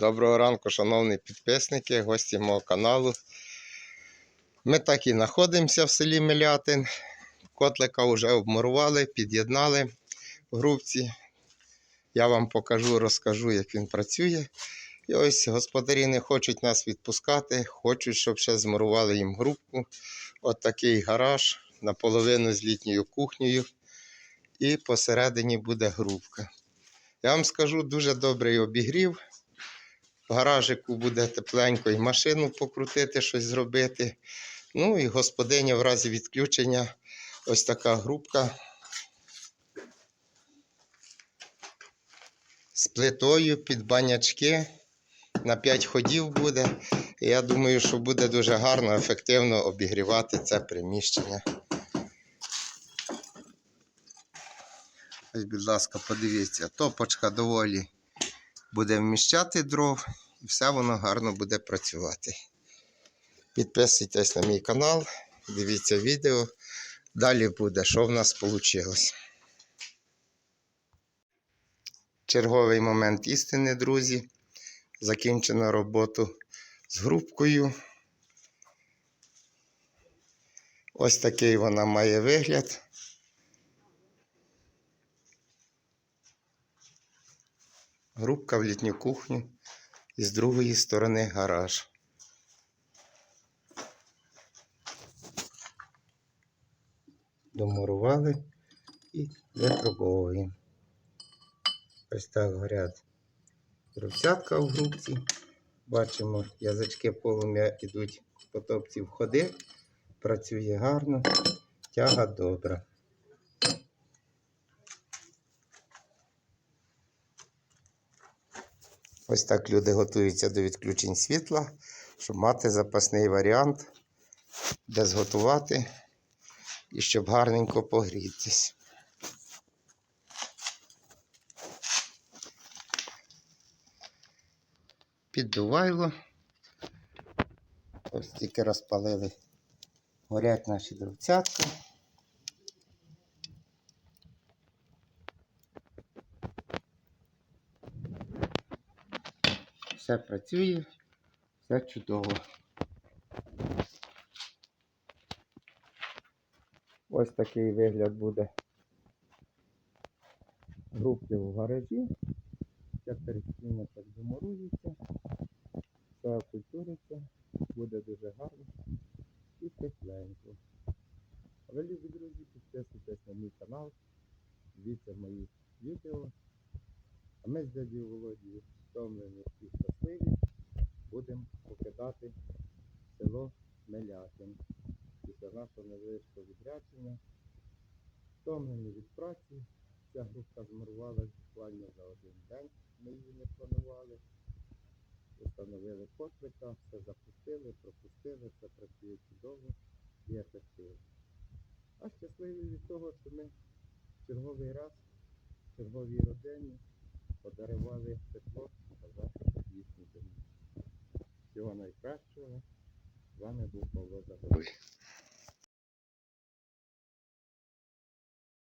Доброго ранку, шановні підписники, гості мого каналу. Ми так і знаходимося в селі Милятин. Котлика вже обмурували, під'єднали в грубці. Я вам покажу, розкажу, як він працює. І ось господарі не хочуть нас відпускати, хочуть, щоб ще змурували їм грубку. От такий гараж наполовину з літньою кухнею. І посередині буде грубка. Я вам скажу, дуже добрий обігрів. В гаражику буде тепленько і машину покрутити, щось зробити. Ну і господиня в разі відключення ось така грубка з плитою під банячки. На 5 ходів буде. Я думаю, що буде дуже гарно, ефективно обігрівати це приміщення. Ось, будь ласка, подивіться, топочка доволі буде вміщати дров і все воно гарно буде працювати. Підписуйтесь на мій канал, дивіться відео. Далі буде, що в нас вийшло. Черговий момент істини, друзі. Закінчено роботу з грубкою. Ось такий вона має вигляд. Грубка в літню кухню і з другої сторони гараж. Домурували і випробовуємо. Ось так горять дровцятка в грубці. Бачимо, язички полум'я йдуть по топці входи. Працює гарно, тяга добра. Ось так люди готуються до відключень світла, щоб мати запасний варіант, де зготувати і щоб гарненько погрітись. Піддувайло. Ось тільки розпалили. Горять наші дровцятки. Все працює, все чудово. Ось такий вигляд буде групки в гаражі. Ця перестіна так заморується, все окультуриться, буде дуже гарно і тепленько. А ви, любі друзі, підписуйтесь на мій канал, дивіться мої відео. А ми з дядю Володією втомлені і щасливі будемо покидати село Мелятин після нашого невеличкого відрядження. Втомлені від праці. Ця групка змарувалася буквально за один день. Ми її не планували. Установили котлика, все запустили, пропустили, все працює чудово і ефективно. А щасливі від того, що ми в черговий раз, в черговій родині подарували тепло захист їхній домі. Всього найкращого. З вами був Павло Загоруй.